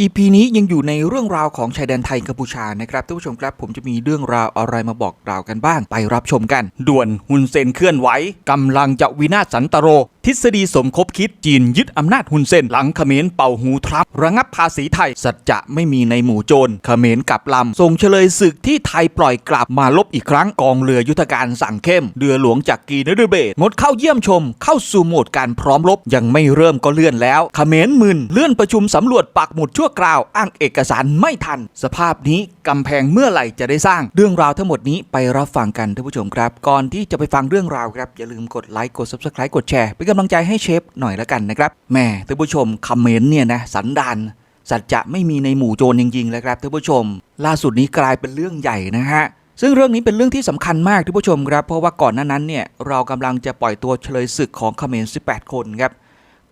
EP นี้ยังอยู่ในเรื่องราวของชายแดนไทยกัมพูชานะครับท่านผู้ชมครับผมจะมีเรื่องราวอะไรมาบอกกล่าวกันบ้าง ไปรับชมกัน ด่วนฮุนเซนเคลื่อนไหวกำลังจะวินาศสันตโร ทฤษฎีสมคบคิดจีนยึดอำนาจฮุนเซนหลังเขมรเป่าหูทรัพย์ระงับภาษีไทย สัจจะไม่มีในหมู่โจรเขมรกับลำส่งเฉลยศึกที่ไทยปล่อยกลับมาลบอีกครั้งกองเรือยุทธการสั่งเข้มเรือหลวงจากกีนฤเบศงดเข้าเยี่ยมชม เข้าสู่โหมดการพร้อมรบยังไม่เริ่มก็เลื่อนแล้วเขมรมึนเลื่อนประชุมสำรวจปักหมุดชั่วคราว อ้างเอกสารไม่ทัน สภาพนี้กำแพงเมื่อไหร่จะได้สร้างเรื่องราวทั้งหมดนี้ไปรับฟังกันท่านผู้ชมครับ ก่อนที่จะไปฟังเรื่องราวครับอย่าลืมกดไลค์กด subscribe กดแชร์เป็นกำลังใจให้เชฟหน่อยละกันนะครับแหม่ท่านผู้ชมคอมเมนต์เนี่ยนะสันดานสัจจะไม่มีในหมู่โจรจริงๆเลยครับท่านผู้ชม ล่าสุดนี้กลายเป็นเรื่องใหญ่นะฮะซึ่งเรื่องนี้เป็นเรื่องที่สำคัญมากท่านผู้ชมครับ เพราะว่าก่อนหน้านั้นเนี่ยเรากำลังจะปล่อยตัวเฉลยศึกของเขมร 18 คนครับ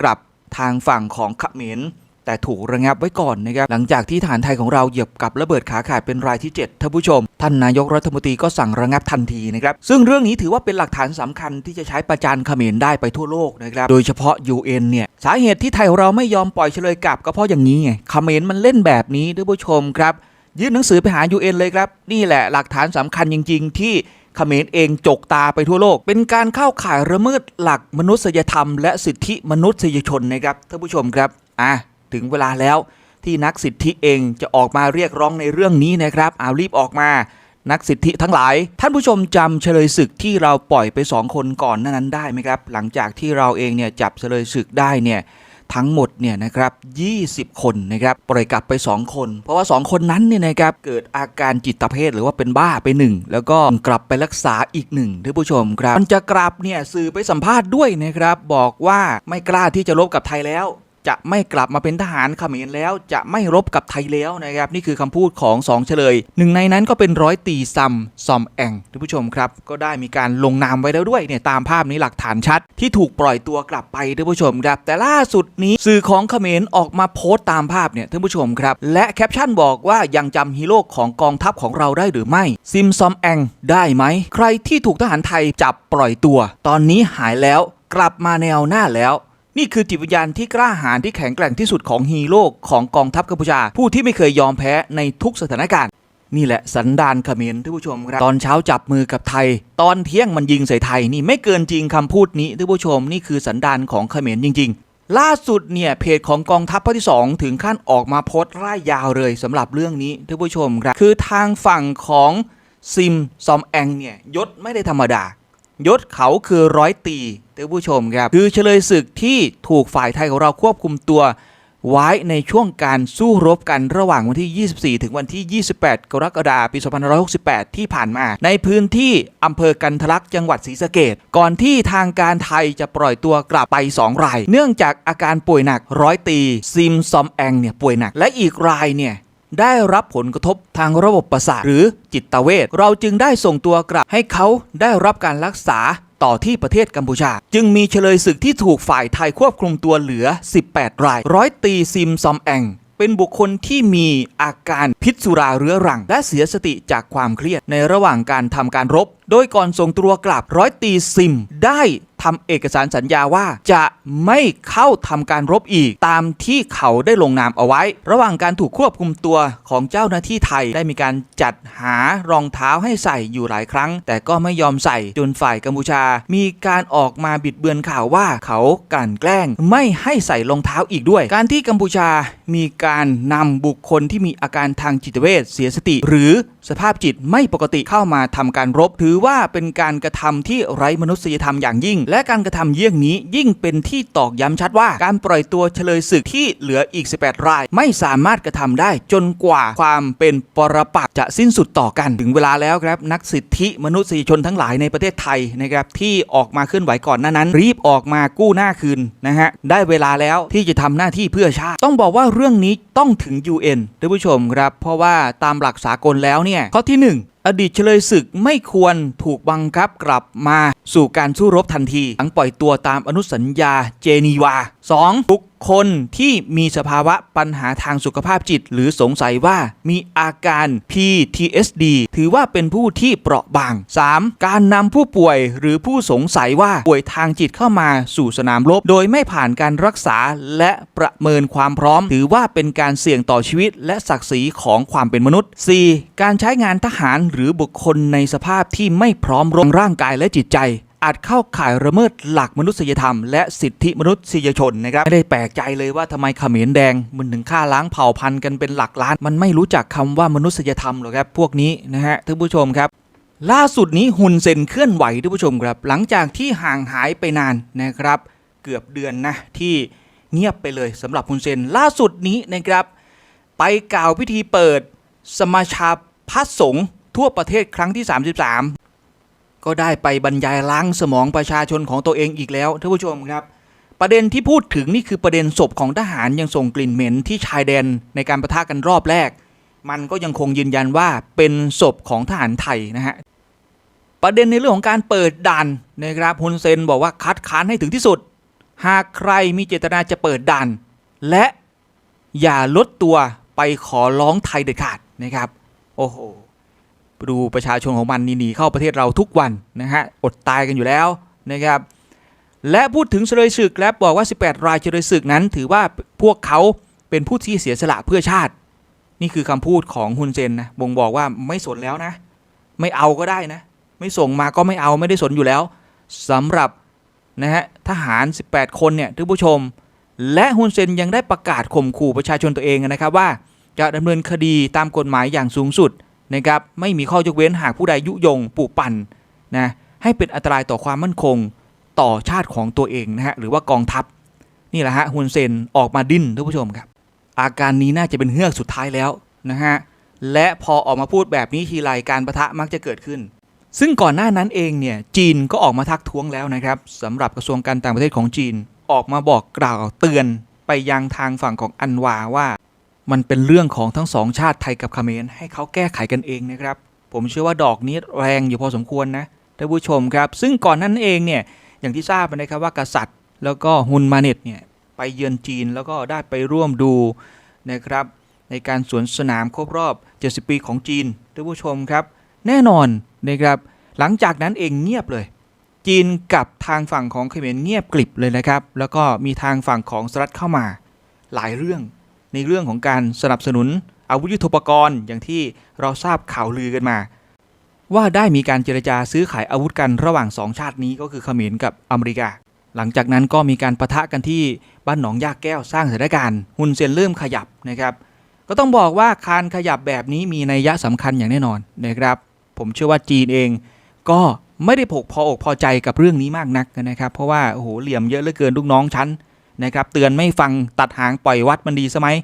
กลับทางฝั่งของเขมร แต่ถูกระงับไว้ก่อนนะครับหลังจากที่ฐานไทยของเราเหยียบกับระเบิดขาขาดเป็นรายที่7ท่านผู้ชม ท่านนายกรัฐมนตรีก็สั่งระงับทันทีนะครับซึ่งเรื่องนี้ถือว่าเป็นหลักฐานสำคัญที่จะใช้ประจานเขมรได้ไปทั่วโลกนะครับโดยเฉพาะ UN เนี่ยสาเหตุที่ไทยของเราไม่ยอมปล่อยเฉลยกลับก็เพราะอย่างนี้ไงเขมรมันเล่นแบบนี้ท่านผู้ชมครับยื่นหนังสือไปหา UN เลยครับ นี่แหละหลักฐานสำคัญจริง ๆ ที่เขมรเองจกตาไปทั่วโลก เป็นการเข้าข่ายระเมิดหลักมนุษยธรรม และสิทธิมนุษยชนนะครับท่านผู้ชมครับอะ ถึงเวลาแล้ว ที่นักสิทธิเองจะออกมาเรียกร้องในเรื่องนี้นะครับเอารีบออกมานักสิทธิทั้งหลาย ท่านผู้ชมจำเฉลยศึกที่เราปล่อยไป 2 คนก่อนนั้นได้ไหมครับ หลังจากที่เราเองเนี่ยจับเฉลยศึกได้เนี่ยทั้งหมดเนี่ยนะครับ20 คนนะครับปล่อยกลับไป 2 คน เพราะว่า 2 คนนั้นเนี่ยนะครับเกิดอาการจิตเภทหรือว่าเป็นบ้าไปหนึ่งแล้วก็กลับไปรักษาอีกหนึ่งท่านผู้ชมครับมันจะกลับเนี่ยสื่อไปสัมภาษณ์ด้วยนะครับบอกว่าไม่กล้าที่จะรบกับไทยแล้ว จะไม่กลับมาเป็นทหารเขมรแล้วจะไม่รบกับไทยแล้วนะครับ นี่คือคำพูดของสองเฉลยหนึ่งในนั้นก็เป็นร้อยตีซัมซอมแองท่านผู้ชมครับ ก็ได้มีการลงนามไว้แล้วด้วยเนี่ยตามภาพนี้หลักฐานชัด ที่ถูกปล่อยตัวกลับไปท่านผู้ชมครับ แต่ล่าสุดนี้สื่อของเขมรออกมาโพสต์ตามภาพเนี่ยท่านผู้ชมครับ และแคปชั่นบอกว่ายังจำฮีโร่ของกองทัพของเราได้หรือไม่ซิมซอมแองได้ไหมใครที่ถูกทหารไทยจับปล่อยตัว ตอนนี้หายแล้วกลับมาแนวหน้าแล้ว นี่คือจิตวิญญาณที่กล้าหาญที่แข็งแกร่งที่สุดของฮีโร่ของกองทัพกัมพูชา ผู้ที่ไม่เคยยอมแพ้ในทุกสถานการณ์นี่แหละสันดานเขมรท่านผู้ชมครับตอนเช้าจับมือกับไทย ตอนเที่ยงมันยิงใส่ไทยนี่ไม่เกินจริงคำพูดนี้ท่านผู้ชมนี่คือสันดานของเขมรจริง ๆ ล่าสุดเนี่ยเพจของกองทัพภาคที่ 2 ถึงขั้นออกมาโพสต์ร่ายยาวเลยสำหรับเรื่องนี้ท่านผู้ชมครับคือทางฝั่งของซิมซอมแองเนี่ยยศไม่ได้ธรรมดา ยศเขาคือร้อยตีท่านผู้ชมครับคือเฉลยศึกที่ถูกฝ่ายไทยของเราควบคุมตัวไว้ในช่วงการสู้รบกันระหว่างวันที่ 24 ถึงวันที่ 28 กรกฎาคม ปี 2568 ที่ผ่านมา ในพื้นที่อำเภอกันทะลักจังหวัดศรีสะเกดก่อนที่ทางการไทยจะปล่อยตัวกลับไป 2 ราย เนื่องจากอาการป่วยหนักร้อยตีซิมซอมแองเนี่ยป่วยหนัก และอีกรายเนี่ย ได้รับผลกระทบทางระบบประสาทหรือจิตเวชเราจึงได้ส่งตัวกลับให้เขาได้รับการรักษาต่อที่ประเทศกัมพูชา จึงมีเฉลยศึกที่ถูกฝ่ายไทยควบคุมตัวเหลือ 18 ราย ร้อยตีซิมซอมแอง เป็นบุคคลที่มีอาการพิษสุราเรื้อรัง และเสียสติจากความเครียดในระหว่างการทำการรบ โดยก่อนส่งตัวกลับร้อยตีซิมได้ ทำเอกสารสัญญาว่าจะไม่เข้าทำการรบอีก ตามที่เขาได้ลงนามเอาไว้ ระหว่างการถูกควบคุมตัวของเจ้าหน้าที่ไทยได้มีการจัดหารองเท้าให้ใส่อยู่หลายครั้ง แต่ก็ไม่ยอมใส่จนฝ่ายกัมพูชา มีการออกมาบิดเบือนข่าวว่าเขากลั่นแกล้ง ไม่ให้ใส่รองเท้าอีกด้วย การที่กัมพูชามีการนำบุคคลที่มีอาการทางจิตเวชเสียสติ หรือสภาพจิตไม่ปกติเข้ามาทำการรบ ถือว่าเป็นการกระทำที่ไร้มนุษยธรรมอย่างยิ่ง และการกระทำเยี่ยงนี้ยิ่งเป็นที่ตอกย้ำชัดว่าการปล่อยตัวเฉลยศึกที่เหลืออีก 18 ราย ไม่สามารถกระทำได้จนกว่าความเป็นปรปักษ์จะสิ้นสุดต่อกันถึงเวลาแล้วครับ นักสิทธิมนุษยชนทั้งหลายในประเทศไทยนะครับที่ออกมาเคลื่อนไหวก่อนหน้านั้น รีบออกมากู้หน้าคืนนะฮะได้เวลาแล้วที่จะทำหน้าที่เพื่อชาติ ต้องบอกว่าเรื่องนี้ต้องถึง UN ท่านผู้ชมครับเพราะว่าตามหลักสากลแล้วเนี่ยข้อที่หนึ่งอดีตเฉลยศึกไม่ควรถูกบังคับกลับมาสู่การสู้รบทันทีหลังปล่อยตัวตามอนุสัญญาเจนีวา 2. บุคคลที่มีสภาวะปัญหาทางสุขภาพจิต หรือสงสัยว่ามีอาการ PTSD ถือว่าเป็นผู้ที่เปราะบาง 3. การนำผู้ป่วยหรือผู้สงสัยว่าป่วยทางจิตเข้ามาสู่สนามรบ โดยไม่ผ่านการรักษาและประเมินความพร้อม ถือว่าเป็นการเสี่ยงต่อชีวิต และศักดิ์ศรีของความเป็นมนุษย์ 4. การใช้งานทหารหรือบุคคลในสภาพที่ไม่พร้อมรองร่างกายและจิตใจ อาจเข้าข่ายระเมิดหลักมนุษยธรรมและสิทธิมนุษยชนนะครับไม่ได้แปลกใจเลยว่าทำไมเขมรแดงมันถึงฆ่าล้างเผ่าพันธุ์กันเป็นหลักล้าน มันไม่รู้จักคำว่ามนุษยธรรมหรอกครับพวกนี้นะฮะท่านผู้ชมครับล่าสุดนี้ฮุนเซนเคลื่อนไหวท่านผู้ชมครับ หลังจากที่ห่างหายไปนานนะครับ เกือบเดือนนะที่เงียบไปเลยสำหรับฮุนเซนล่าสุดนี้นะครับ ไปกล่าวพิธีเปิดสมาชาพัสงฆ์ทั่วประเทศครั้งที่ 33 ก็ได้ไปบรรยายล้างสมองประชาชนของตัวเองอีกแล้วท่านผู้ชมครับ ประเด็นที่พูดถึงนี่คือประเด็นศพของทหารยังส่งกลิ่นเหม็นที่ชายแดนในการประทะกันรอบแรก มันก็ยังคงยืนยันว่าเป็นศพของทหารไทยนะฮะประเด็นในเรื่องของการเปิดด่านนะครับฮุนเซนบอกว่าคัดค้านให้ถึงที่สุด หากใครมีเจตนาจะเปิดด่าน และอย่าลดตัวไปขอร้องไทยเด็ดขาดนะครับ โอ้โห ดูประชาชนของมันหนีเข้าประเทศเราทุกวันนะฮะอดตายกันอยู่แล้วนะครับและพูดถึงเฉลยศึกและบอกว่า 18 รายเฉลยศึกนั้น ถือว่าพวกเขาเป็นผู้ที่เสียสละเพื่อชาติ นี่คือคำพูดของฮุนเซนนะบ่งบอกว่าไม่สนแล้วนะ ไม่เอาก็ได้นะ ไม่ส่งมาก็ไม่เอาไม่ได้สนอยู่แล้วสำหรับนะฮะทหาร 18 คนเนี่ยท่านผู้ชม และฮุนเซนยังได้ประกาศข่มขู่ประชาชนตัวเองนะครับว่า จะดำเนินคดีตามกฎหมายอย่างสูงสุด นะครับไม่มีข้อยกเว้นหากผู้ใดยุยงปลูกปั่นนะให้เป็นอันตรายต่อความมั่นคงต่อชาติของตัวเองนะฮะหรือว่ากองทัพนี่แหละฮะฮุนเซนออกมาดิ้นท่านผู้ชมครับ อาการนี้น่าจะเป็นเฮือกสุดท้ายแล้วนะฮะและพอออกมาพูดแบบนี้ทีไรการประทะมักจะเกิดขึ้น ซึ่งก่อนหน้านั้นเองเนี่ยจีนก็ออกมาทักท้วงแล้วนะครับสำหรับกระทรวงการต่างประเทศของจีนออกมาบอกกล่าวเตือนไปยังทางฝั่งของอันวาว่า มันเป็นเรื่องของทั้งสองชาติไทยกับเขมรให้เขาแก้ไขกันเองนะครับ ผมเชื่อว่าดอกนี้แรงอยู่พอสมควรนะท่านผู้ชมครับ ซึ่งก่อนนั้นเองเนี่ยอย่างที่ทราบนะครับว่ากษัตริย์ แล้วก็ฮุนมาเน็ตเนี่ยไปเยือนจีนแล้วก็ได้ไปร่วมดูนะครับ ในการสวนสนามครบรอบ 70 ปีของจีนท่านผู้ชมครับ แน่นอนนะครับ หลังจากนั้นเองเงียบเลย จีนกับทางฝั่งของเขมรเงียบกลิบเลยนะครับ แล้วก็มีทางฝั่งของสหรัฐเข้ามาหลายเรื่อง ในเรื่องของการสนับสนุนอาวุธยุทโธปกรณ์ อย่างที่เราทราบข่าวลือกันมา ว่าได้มีการเจรจาซื้อขายอาวุธกันระหว่างสองชาตินี้ก็คือเขมรกับอเมริกา หลังจากนั้นก็มีการประทะกันที่บ้านหนองยาแก้วสร้างสถานการณ์ฮุนเซนเริ่มขยับนะครับ ก็ต้องบอกว่าการขยับแบบนี้มีนัยยะสำคัญอย่างแน่นอนนะครับ ผมเชื่อว่าจีนเองก็ไม่ได้ผกพออกพอใจกับเรื่องนี้มากนักนะครับ เพราะว่าโอ้โหเหลี่ยมเยอะเหลือเกินลูกน้องฉัน นะครับเตือนไม่ฟังตัดหางปล่อยวัดมันดีสมัย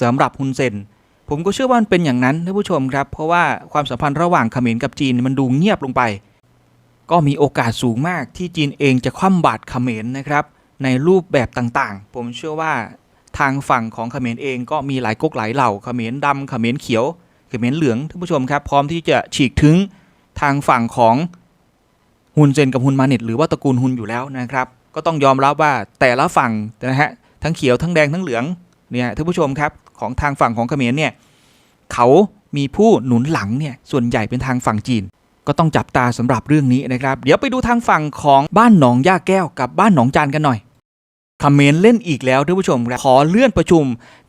สำหรับฮุนเซนผมก็เชื่อว่ามันเป็นอย่างนั้นท่านผู้ชมครับ เพราะว่าความสัมพันธ์ระหว่างเขมรกับจีนมันดูเงียบลงไป ก็มีโอกาสสูงมากที่จีนเองจะคว่ำบาตรเขมรนะครับในรูปแบบต่างๆ ผมเชื่อว่าทางฝั่งของเขมรเองก็มีหลายก๊กหลายเหล่าเขมรดำเขมรเขียวเขมรเหลืองท่านผู้ชมครับ พร้อมที่จะฉีกถึงทางฝั่งของฮุนเซนกับฮุนมาเน็ตหรือว่าตระกูลฮุนอยู่แล้วนะครับ ก็ต้องยอมรับว่าแต่ละฝั่งนะฮะทั้งเขียวทั้งแดงทั้งเหลืองเนี่ยท่านผู้ชมครับของทางฝั่งของเขมรเนี่ยเขามีผู้หนุนหลังเนี่ยส่วนใหญ่เป็นทางฝั่งจีน ก็ต้องจับตาสำหรับเรื่องนี้นะครับ เดี๋ยวไปดูทางฝั่งของบ้านหนองย่าแก้วกับบ้านหนองจานกันหน่อยเขมรเล่นอีกแล้วท่านผู้ชมครับขอเลื่อนประชุม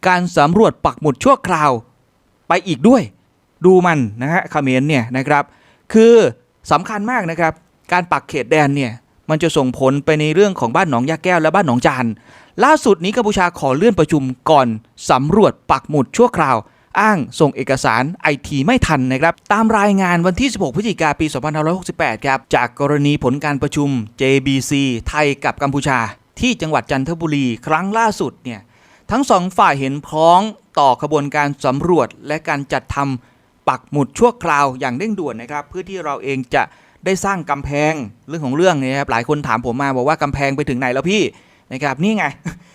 การสำรวจปักหมุดชั่วคราวไปอีกด้วย ดูมันนะฮะเขมรเนี่ยนะครับ คือสำคัญมากนะครับ การปักเขตแดนเนี่ย มันจะส่งผลไปในเรื่องของบ้านหนองยาแก้วและบ้านหนองจานล่าสุดนี้กัมพูชาขอเลื่อนประชุมก่อนสำรวจปักหมุดชั่วคราว อ้างส่งเอกสารไอทีไม่ทันนะครับ ตามรายงานวันที่ 16 พฤศจิกาปี 2568 ครับ จากกรณีผลการประชุม JBC ไทยกับกัมพูชา ที่จังหวัดจันทบุรีครั้งล่าสุดเนี่ยทั้งสองฝ่ายเห็นพ้องต่อขบวนการสำรวจและการจัดทำปักหมุดชั่วคราวอย่างเร่งด่วนนะครับ เพื่อที่เราเองจะ ได้สร้างกำแพงเรื่องของเรื่องเนี่ยครับหลายคนถามผมมาบอกว่ากำแพงไปถึงไหนแล้วพี่นะครับนี่ไง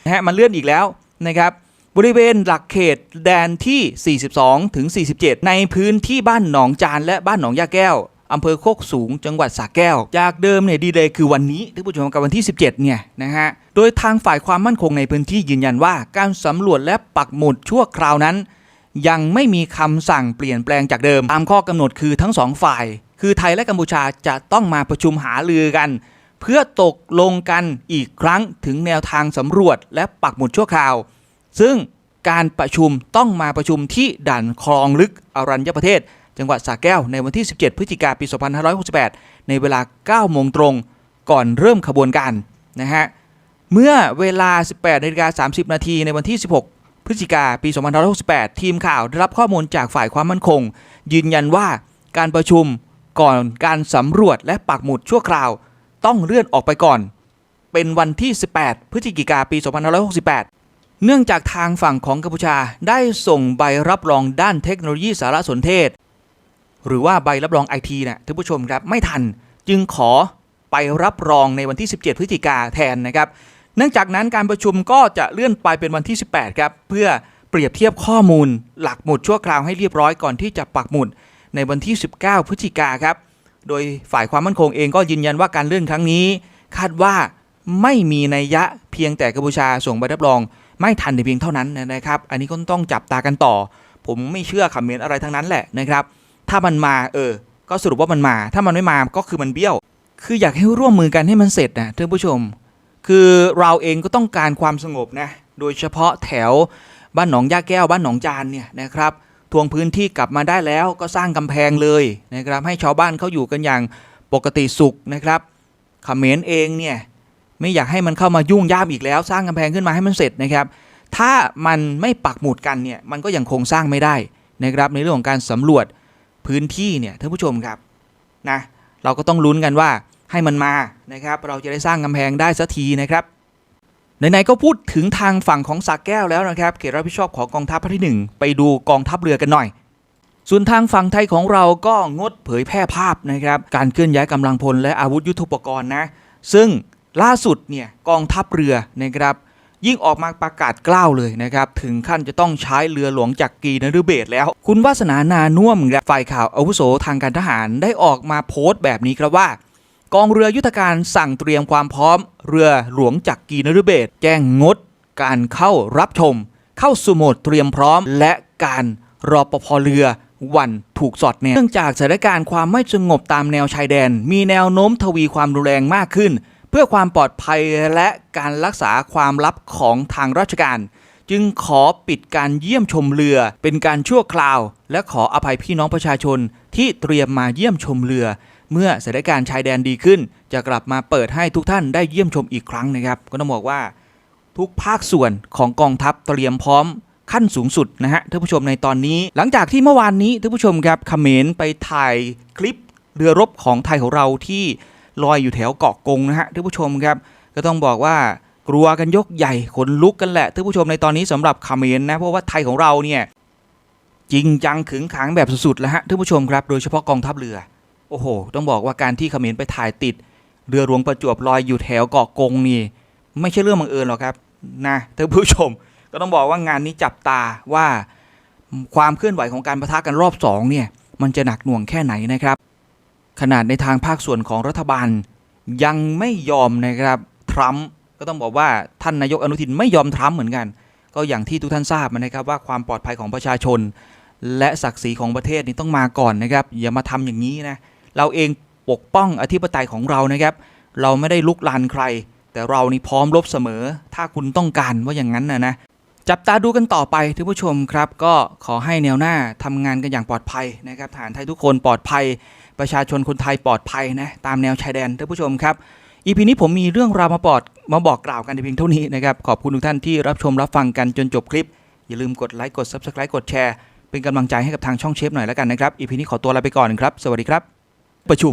นะฮะมันเลื่อนอีกแล้วนะครับบริเวณหลักเขตแดนที่ 42 ถึง 47 ในพื้นที่บ้านหนองจานและบ้านหนองยาแก้วอำเภอโคกสูงจังหวัดสระแก้ว จากเดิมเนี่ยดีเลยคือวันนี้ท่านผู้ชมกับวันที่ 17 เนี่ยนะฮะ โดยทางฝ่ายความมั่นคงในพื้นที่ยืนยันว่า การสำรวจและปักหมุดชั่วคราวนั้น ยังไม่มีคำสั่งเปลี่ยนแปลงจากเดิม ตามข้อกำหนดคือทั้งสองฝ่าย คือไทยและกัมพูชาจะต้องมาประชุมหารือกัน เพื่อตกลงกันอีกครั้งถึงแนวทางสำรวจและปักหมุดชั่วคราว ซึ่งการประชุมต้องมาประชุมที่ด่านคลองลึกอรัญญประเทศ จังหวัดสระแก้วในวันที่ 17 พฤศจิกายนปี 2568 ในเวลา 9 โมงตรง ก่อนเริ่มขบวนการนะฮะเมื่อเวลา 18นาฬิกา30 นาทีในวันที่ 16 พฤศจิกายนปี 2568 ทีมข่าวได้รับข้อมูลจากฝ่ายความมั่นคง ยืนยันว่าการประชุม ก่อนการสำรวจและปักหมุดชั่วคราว ต้องเลื่อนออกไปก่อน เป็นวันที่ 18 พฤศจิกาปี 2568 เนื่องจากทางฝั่งของกัมพูชาได้ส่งใบรับรองด้านเทคโนโลยีสารสนเทศ หรือว่าใบรับรองไอทีนะท่านผู้ชมครับไม่ทันจึงขอไปรับรองในวันที่ 17 พฤศจิกาแทนนะครับ เนื่องจากนั้นการประชุมก็จะเลื่อนไปเป็นวันที่ 18 ครับ เพื่อเปรียบเทียบข้อมูลหลักหมุดชั่วคราวให้เรียบร้อยก่อนที่จะปักหมุด ในวันที่ 19 พฤศจิกาครับ โดยฝ่ายความมั่นคงเองก็ยืนยันว่าการเลื่อนครั้งนี้ คาดว่าไม่มีนัยยะเพียงแต่กัมพูชาส่งใบรับรอง ไม่ทันแต่เพียงเท่านั้นนะครับ อันนี้ก็ต้องจับตากันต่อ ผมไม่เชื่อคำเมนต์อะไรทั้งนั้นแหละนะครับ ถ้ามันมาเออ ก็สรุปว่ามันมา ถ้ามันไม่มาก็คือมันเบี้ยว คืออยากให้ร่วมมือกันให้มันเสร็จนะท่านผู้ชม คือเราเองก็ต้องการความสงบนะ โดยเฉพาะแถวบ้านหนองย่าแก้วบ้านหนองจานเนี่ยนะครับ ทวงพื้นที่กลับมาได้แล้วก็สร้างกำแพงเลยนะครับให้ชาวบ้านเขาอยู่กันอย่างปกติสุขนะครับเขมรเองเนี่ยไม่อยากให้มันเข้ามายุ่งยามอีกแล้ว สร้างกำแพงขึ้นมาให้มันเสร็จนะครับ ถ้ามันไม่ปักหมุดกันเนี่ยมันก็ยังคงสร้างไม่ได้นะครับในเรื่องของการสำรวจพื้นที่เนี่ยท่านผู้ชมครับนะเราก็ต้องลุ้นกันว่าให้มันมานะครับ เราจะได้สร้างกำแพงได้สักทีนะครับ ไหนๆก็พูดถึงทางฝั่งของสักแก้วแล้วนะครับเขตรับผิดชอบของกองทัพภาคที่หนึ่งไปดูกองทัพเรือกันหน่อย ส่วนทางฝั่งไทยของเราก็งดเผยแพร่ภาพนะครับการเคลื่อนย้ายกำลังพลและอาวุธยุทโธปกรณ์นะ ซึ่งล่าสุดเนี่ยกองทัพเรือนะครับยิ่งออกมาประกาศกล้าวเลยนะครับ ถึงขั้นจะต้องใช้เรือหลวงจากกีนฤเบศแล้ว คุณวาสนานานุ่มครับฝ่ายข่าวอาวุโสทางการทหารได้ออกมาโพสต์แบบนี้ครับว่า กองเรือยุทธการสั่งเตรียมความพร้อม เรือหลวงจากกีนฤเบศแจ้งงด การเข้ารับชม เข้าสู่โหมดเตรียมพร้อม และการรอปภเรือวันถูกสอดแนมเนื่องจากสถานการณ์ความไม่สงบตามแนวชายแดน มีแนวโน้มทวีความรุนแรงมากขึ้น เพื่อความปลอดภัยและการรักษาความลับของทางราชการ จึงขอปิดการเยี่ยมชมเรือ เป็นการชั่วคราว และขออภัยพี่น้องประชาชนที่เตรียมมาเยี่ยมชมเรือ เมื่อสถานการณ์ชายแดนดีขึ้น จะกลับมาเปิดให้ทุกท่านได้เยี่ยมชมอีกครั้งนะครับ ก็ต้องบอกว่าทุกภาคส่วนของกองทัพเตรียมพร้อมขั้นสูงสุดนะฮะท่านผู้ชมในตอนนี้ หลังจากที่เมื่อวานนี้ท่านผู้ชมครับเขมรไปถ่ายคลิปเรือรบของไทยของเราที่ลอยอยู่แถวเกาะกงนะฮะท่านผู้ชมครับ ก็ต้องบอกว่ากลัวกันยกใหญ่ขนลุกกันแหละท่านผู้ชมในตอนนี้สำหรับเขมรนะเพราะว่าไทยของเราเนี่ยจริงจังขึงขังแบบสุดๆแล้วฮะท่านผู้ชมครับ โดยเฉพาะกองทัพเรือ โอ้โห ต้องบอกว่าการที่เขมรไปถ่ายติด เรือหลวงประจวบลอยอยู่แถวเกาะกงนี่ ไม่ใช่เรื่องบังเอิญหรอกครับนะท่านผู้ชม ก็ต้องบอกว่างานนี้จับตาว่าความเคลื่อนไหวของการประทะกันรอบสองเนี่ยมันจะหนักหน่วงแค่ไหนนะครับ ขนาดในทางภาคส่วนของรัฐบาล ยังไม่ยอมนะครับทรัมป์ก็ต้องบอกว่าท่านนายกอนุทินไม่ยอมทรัมป์เหมือนกัน ก็อย่างที่ทุกท่านทราบนะครับว่าความปลอดภัยของประชาชน และศักดิ์ศรีของประเทศนี่ต้องมาก่อนนะครับ อย่ามาทำอย่างนี้นะ เราเองปกป้องอธิปไตยของเรานะครับ เราไม่ได้ลุกลานใคร แต่เรานี่พร้อมรบเสมอ ถ้าคุณต้องการว่าอย่างนั้นนะนะจับตาดูกันต่อไปท่านผู้ชมครับ ก็ขอให้แนวหน้าทำงานกันอย่างปลอดภัยนะครับฐานไทยทุกคนปลอดภัย ประชาชนคนไทยปลอดภัยนะตามแนวชายแดนท่านผู้ชมครับอีพีนี้ผมมีเรื่องราวมาปอดมาบอกกล่าวกันในเพียงเท่านี้นะครับขอบคุณทุกท่านที่รับชมรับฟังกันจนจบคลิป อย่าลืมกดไลค์กด Subscribe กดแชร์เป็นกำลังใจให้กับทางช่องเชฟหน่อยแล้วกันนะครับอีพีนี้ขอตัวลาไปก่อนครับ สวัสดีครับ ประชุม